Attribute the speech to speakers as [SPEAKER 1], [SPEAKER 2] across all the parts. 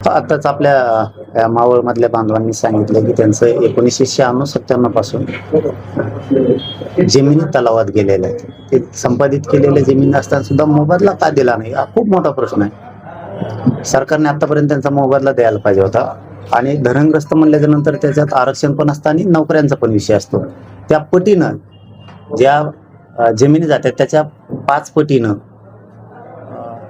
[SPEAKER 1] हो, आताच आपल्या मावळ मधल्या बांधवांनी सांगितलं की त्यांचं एकोणीसशे शहाण्णव सत्त्याण्णवपासून जमिनी तलावात गेलेल्या आहेत ते संपादित केलेल्या जमिनी असताना सुद्धा मोबदला का दिला नाही? हा खूप मोठा प्रश्न आहे. सरकारने आतापर्यंत त्यांचा मोबदला द्यायला पाहिजे होता. आणि धरणग्रस्त म्हणल्याच्या नंतर त्याच्यात आरक्षण पण असतं आणि नोकऱ्यांचा पण विषय असतो. त्या पटीनं ज्या जमिनी जातात त्याच्या पाच पटीनं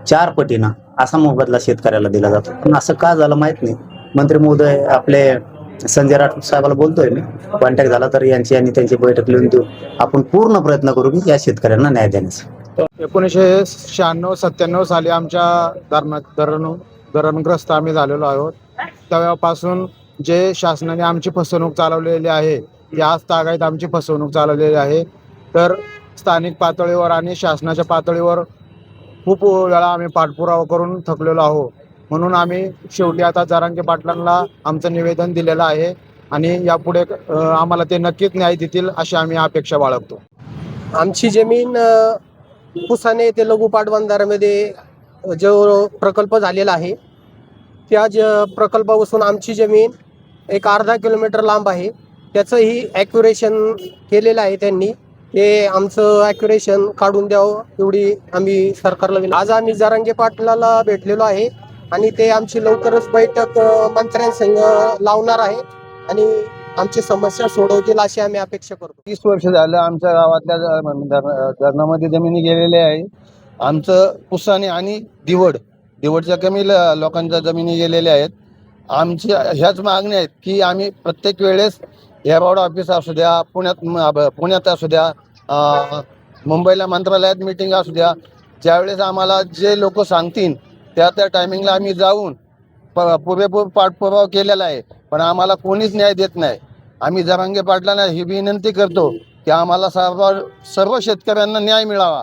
[SPEAKER 1] चार पटीनं असा मोबदला शेतकऱ्याला दिला जातो. पण असं का झालं माहीत नाही. मंत्री महोदय आपले संजय राठोड साहेबाला बोलतोय मी. कॉन्टॅक्ट झाला तर यांची आणि त्यांची बैठक लिहून देऊ. आपण पूर्ण प्रयत्न करू की या शेतकऱ्यांना न्याय देण्याचा.
[SPEAKER 2] एकोणीसशे शहाण्णव सत्त्याण्णव साली आमच्या धरण धरण धरणग्रस्त आम्ही झालेलो आहोत. तेव्हापासून जे शासनाने आमची फसवणूक चालवलेली आहे ती आज तागायत आमची फसवणूक चालवलेली आहे. तर स्थानिक पातळीवर आणि शासनाच्या पातळीवर खूप वेळा आम्ही पाठपुरावा करून थकलेलो आहोत म्हणून आम्ही शेवटी आता जारांगे पाटलांना आमचं निवेदन दिलेलं आहे आणि यापुढे आम्हाला ते नक्कीच न्याय देतील अशी आम्ही अपेक्षा बाळगतो.
[SPEAKER 3] आमची जमीन पुसाने येथे लघु पाटबंधाऱ्यामध्ये जो प्रकल्प झालेला आहे त्या ज प्रकल्पापासून आमची जमीन एक अर्धा किलोमीटर लांब आहे. त्याचंही ॲक्युरेशन केलेलं आहे त्यांनी. ते आमचं ॲक्युरेशन काढून द्यावं एवढी आम्ही सरकारला आज आम्ही जरांगे पाटलाला भेटलेलो आहे आणि ते आमची लवकरच बैठक मंत्र्यांसंग लावणार आहे आणि आमची समस्या सोडवतील अशी आम्ही अपेक्षा करतो.
[SPEAKER 4] तीस वर्ष झालं आमच्या गावातल्या धरणामध्ये जमिनी गेलेल्या आहे. आमचं पुसाने आणि दिवड दिवडच्या कमी ल- लोकांच्या जमिनी गेलेल्या आहेत. आमच्या ह्याच मागण्या आहेत की आम्ही प्रत्येक वेळेस एअरवॉर्ड ऑफिस असू द्या पुण्यात पुण्यात असू द्या मुंबईला मंत्रालयात मीटिंग असू द्या ज्यावेळेस आम्हाला जे लोक सांगतील त्या त्या टायमिंगला आम्ही जाऊन प- पुरेपूर पाठपुरावा केलेला आहे. पण आम्हाला कोणीच न्याय देत नाही. आम्ही जरांगे पाटलांना ही विनंती करतो की आम्हाला सर्व सर्व शेतकऱ्यांना न्याय मिळावा.